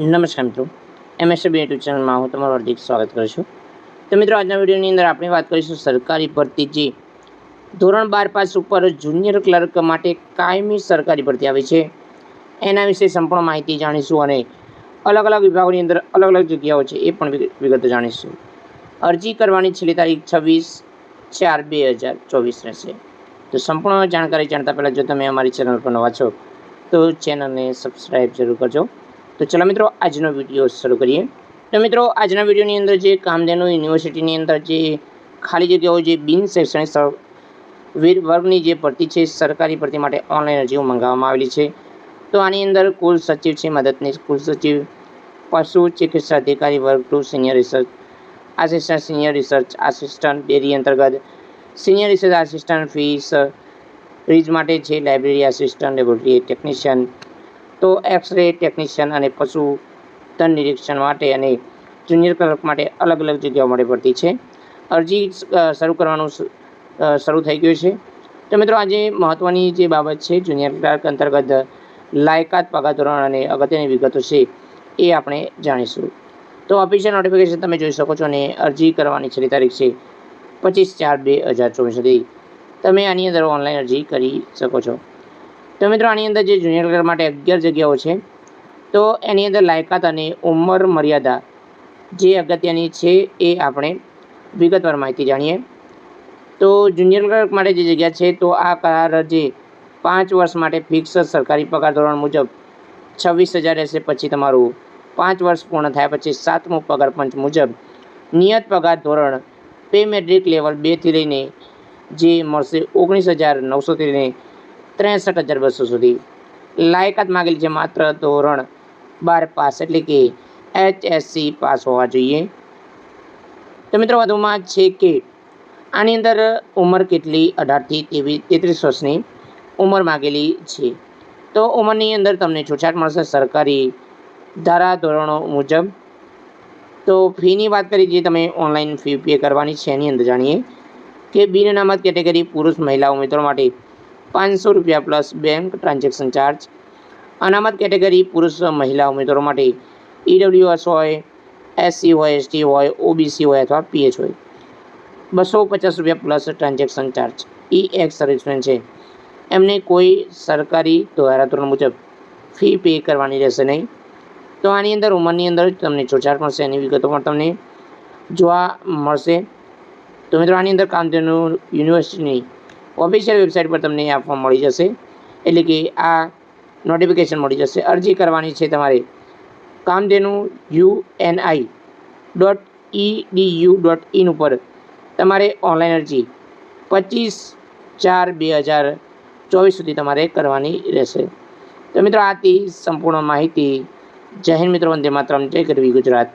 નમસ્કાર મિત્રો. MSB YouTube ચેનલમાં હું તમારું હાર્દિક સ્વાગત કરું છું. તો મિત્રો, આજના વિડીયોની અંદર આપણે વાત કરીશું સરકારી ભરતી જે ધોરણ બાર પાસ ઉપર જુનિયર ક્લર્ક માટે કાયમી સરકારી ભરતી આવી છે. એના વિશે સંપૂર્ણ માહિતી જાણીશું અને અલગ અલગ વિભાગોની અંદર અલગ અલગ જગ્યાઓ છે એ પણ વિગ- વિગતો જાણીશું. અરજી કરવાની છેલ્લી તારીખ છવ્વીસ ચાર બે હજાર ચોવીસ રહેશે. તો સંપૂર્ણ જાણકારી જાણતા પહેલાં જો તમે અમારી ચેનલ પર નવા છો, તો ચેનલને સબસ્ક્રાઈબ જરૂર કરજો. તો ચલો મિત્રો, આજનો વીડિયો શરૂ કરીએ. તો મિત્રો, આજના વિડીયોની અંદર જે કામધેનુ યુનિવર્સિટીની અંદર જે ખાલી જગ્યાઓ જે બિન શૈક્ષણિક વીર વર્ગની જે ભરતી છે, સરકારી ભરતી માટે ઓનલાઈન અરજીઓ મંગાવવામાં આવેલી છે. તો આની અંદર કુલ સચિવ છે, મદદનીશ કુલ સચિવ, પશુ ચિકિત્સા અધિકારી વર્ગ two senior research assistant senior research assistant dairy અંતર્ગત senior research assistant fees ridge માટે છે લાઇબ્રેરી આસિસ્ટન્ટ લેબોરેટરી ટેકનિશિયન તો એક્સરે ટેકનિશિયન અને પશુ તન નિરીક્ષણ માટે અને જુનિયર ક્લર્ક માટે અલગ અલગ જગ્યાઓ મળી પડતી છે. અરજી શરૂ કરવાનું શરૂ થઈ ગયું છે. તો મિત્રો આજે મહત્ત્વની જે બાબત છે જુનિયર ક્લર્ક અંતર્ગત લાયકાત પગાર ધોરણ અને અગત્યની વિગતો છે એ આપણે જાણીશું. તો ઓફિશિયલ નોટિફિકેશન તમે જોઈ શકો છો અને અરજી કરવાની છેલ્લી તારીખ છે પચીસ ચાર બે હજાર ચોવીસ સુધી. તમે આની અંદર ઓનલાઈન અરજી કરી શકો છો. તો મિત્રો, આની અંદર જે જુનિયર ક્લર્ક માટે અગિયાર જગ્યાઓ છે, તો એની અંદર લાયકાત અને ઉંમર મર્યાદા જે અગત્યની છે એ આપણે વિગતવાર માહિતી જાણીએ. તો જુનિયર ક્લર્ક માટે જે જગ્યા છે, તો આ કરાર જે પાંચ વર્ષ માટે ફિક્સ સરકારી પગાર ધોરણ મુજબ છવ્વીસ હજાર રહેશે પછી તમારું પાંચ વર્ષ પૂર્ણ થયા પછી સાતમું પગાર પંચ મુજબ નિયત પગાર ધોરણ પે મેટ્રિક લેવલ બેથી લઈને જે મળશે ઓગણીસ હજાર નવસોથી લઈને ત્રેસઠ હજાર બસો સુધી લાયકાત માગેલી છે. માત્ર ધોરણ બાર પાસ એટલે કે એચએસસી પાસ હોવા જોઈએ. તો મિત્રો વધુમાં છે કે આની અંદર ઉંમર કેટલી? અઢારથી તેવીસ, તેત્રીસ વર્ષની ઉંમર માગેલી છે. તો ઉંમરની અંદર તમને છૂટછાટ મળશે સરકારી ધારા ધોરણો મુજબ. તો ફીની વાત કરી જે તમે ઓનલાઈન ફી પે કરવાની છે, એની અંદર જાણીએ કે બિન અનામત કેટેગરી પુરુષ મહિલા ઉમેદવારો માટે પાંચસો રૂપિયા પ્લસ બેંક ટ્રાન્ઝેક્શન ચાર્જ. અનામત કેટેગરી પુરુષ, મહિલા, ઉમેદવારો માટે ઈડબ્લ્યુએસ હોય એસસી હોય એસટી હોય ઓબીસી હોય અથવા પીએચ હોય. બસો પચાસ રૂપિયા પ્લસ ટ્રાન્ઝેક્શન ચાર્જ. એ એક સર્વિસમેન છે. એમને કોઈ સરકારી ધારાધોરણ મુજબ ફી પે કરવાની રહેશે નહીં. તો આની અંદર, ઉંમરની અંદર તમને છૂટછાટ મળશે. એની વિગતો પણ તમને જોવા મળશે. તો મિત્રો, આની અંદર કામધેનુ યુનિવર્સિટીની ઓફિશિયલ વેબસાઇટ પર તમને આપવા મળી જશે. એટલે કે આ નોટિફિકેશન મળી જશે. અરજી કરવાની છે તમારે. Kamdhenu I dot E D U dot in ઉપર તમારે ઓનલાઈન અરજી પચીસ ચાર બે હજાર ચોવીસ સુધી તમારે કરવાની રહેશે. તો મિત્રો આથી સંપૂર્ણ માહિતી. જય હિન્દ મિત્રો, વંદે માતરમ. જય કરવી ગુજરાત.